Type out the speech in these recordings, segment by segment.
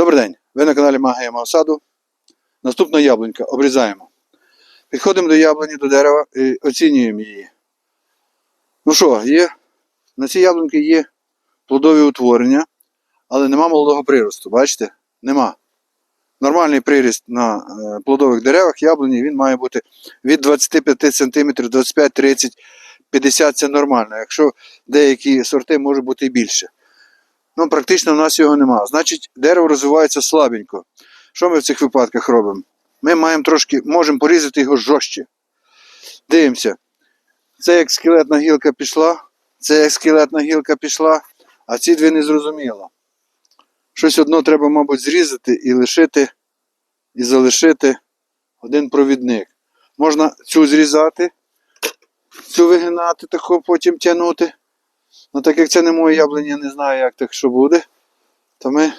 Добрий день! Ви на каналі Магія мого саду. Наступна яблунька. Обрізаємо. Підходимо до яблуні, до дерева і оцінюємо її. Ну що, є? На цій яблунці є плодові утворення, але нема молодого приросту. Бачите? Нема. Нормальний приріст на е, плодових деревах яблуні він має бути від 25 см, 25, 30, 50 це нормально. Якщо деякі сорти може бути і більше. Ну, практично в нас його немає. Значить, дерево розвивається слабенько. Що ми в цих випадках робимо? Ми маємо трошки, можемо порізати його жорстче. Дивимося. Це як скелетна гілка пішла, це як скелетна гілка пішла, а ці дві не зрозуміло. Щось одно треба, мабуть, зрізати і лишити, і залишити один провідник. Можна цю зрізати, цю вигинати, тако потім тягнути. Ну, так як це не моє яблуня, я не знаю, як так що буде, то ми.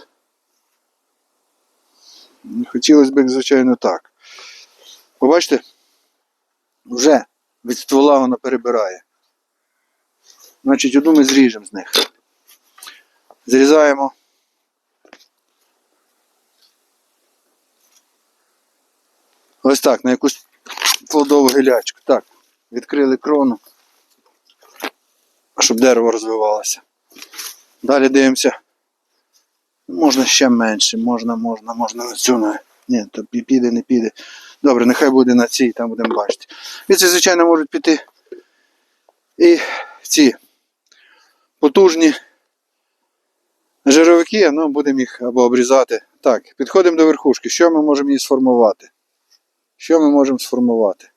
Хотілося б, звичайно, так. Побачите, вже від ствола вона перебирає. Значить, одну ми зріжемо з них. Зрізаємо. Ось так, на якусь плодову гілячку. Так, відкрили крону щоб дерево розвивалося. Далі дивимося. Можна ще менше, можна, можна, можна на цю. Ні, то піде, не піде. Добре, нехай буде на цій, там будемо бачити. І це, звичайно, можуть піти і ці потужні жировики, ну, будемо їх або обрізати. Так, підходимо до верхушки. Що ми можемо її сформувати? Що ми можемо сформувати?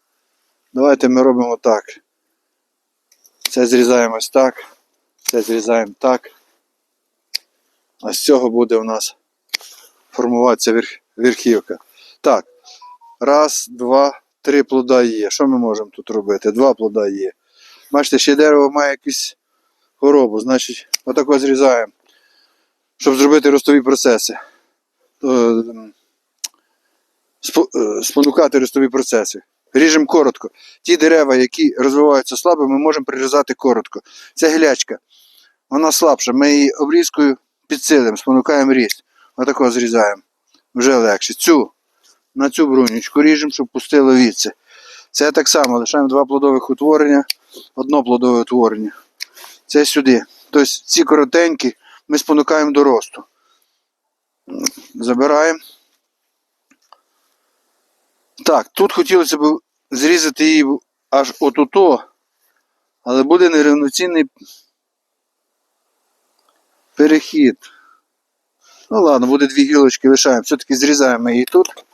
Давайте ми робимо так. Це зрізаємо ось так. Це зрізаємо так. А з цього буде у нас формуватися верхівка. Так. Раз, два, три плода є. Що ми можемо тут робити? Два плода є. Бачите, ще дерево має якусь хворобу. Значить, отако зрізаємо. Щоб зробити ростові процеси. Е, е, Спонукати ростові процеси. Ріжемо коротко. Ті дерева, які розвиваються слабо, ми можемо прирізати коротко. Це гілячка. Вона слабша. Ми її обрізкою підсилимо, спонукаємо ріст. Отако зрізаємо. Вже легше. Цю на цю брунючку ріжемо, щоб пустило віце. Це так само. Лишаємо два плодових утворення, одно плодове утворення. Це сюди. Тобто ці коротенькі ми спонукаємо до росту. Забираємо. Так, тут хотілося б зрізати її аж отуто, але буде нерівноцінний перехід. Ну ладно, буде дві гілочки лишаємо. Все-таки зрізаємо її тут.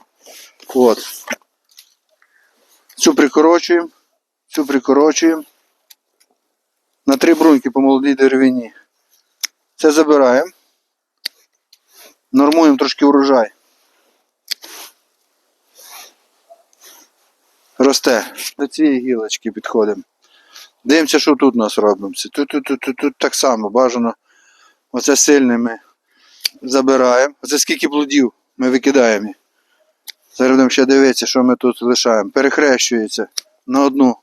От. Цю прикорочуємо, цю прикорочуємо. На три бруньки по молодій деревині. Це забираємо. Нормуємо трошки урожай. Росте. До цієї гілочки підходимо. Дивимося, що тут у нас робиться. Тут, тут, тут, тут, тут так само бажано. Оце сильне ми забираємо. Оце скільки плодів ми викидаємо. Зараз будемо ще дивитися, що ми тут лишаємо. Перехрещується на одну.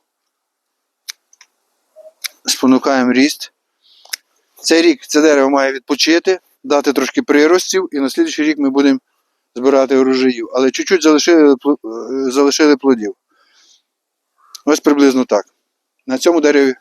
Спонукаємо ріст. Цей рік це дерево має відпочити, дати трошки приростів, і на слідчий рік ми будемо збирати урожаїв. Але чуть-чуть залишили, е, залишили плодів. Ось приблизно так. На цьому дереві.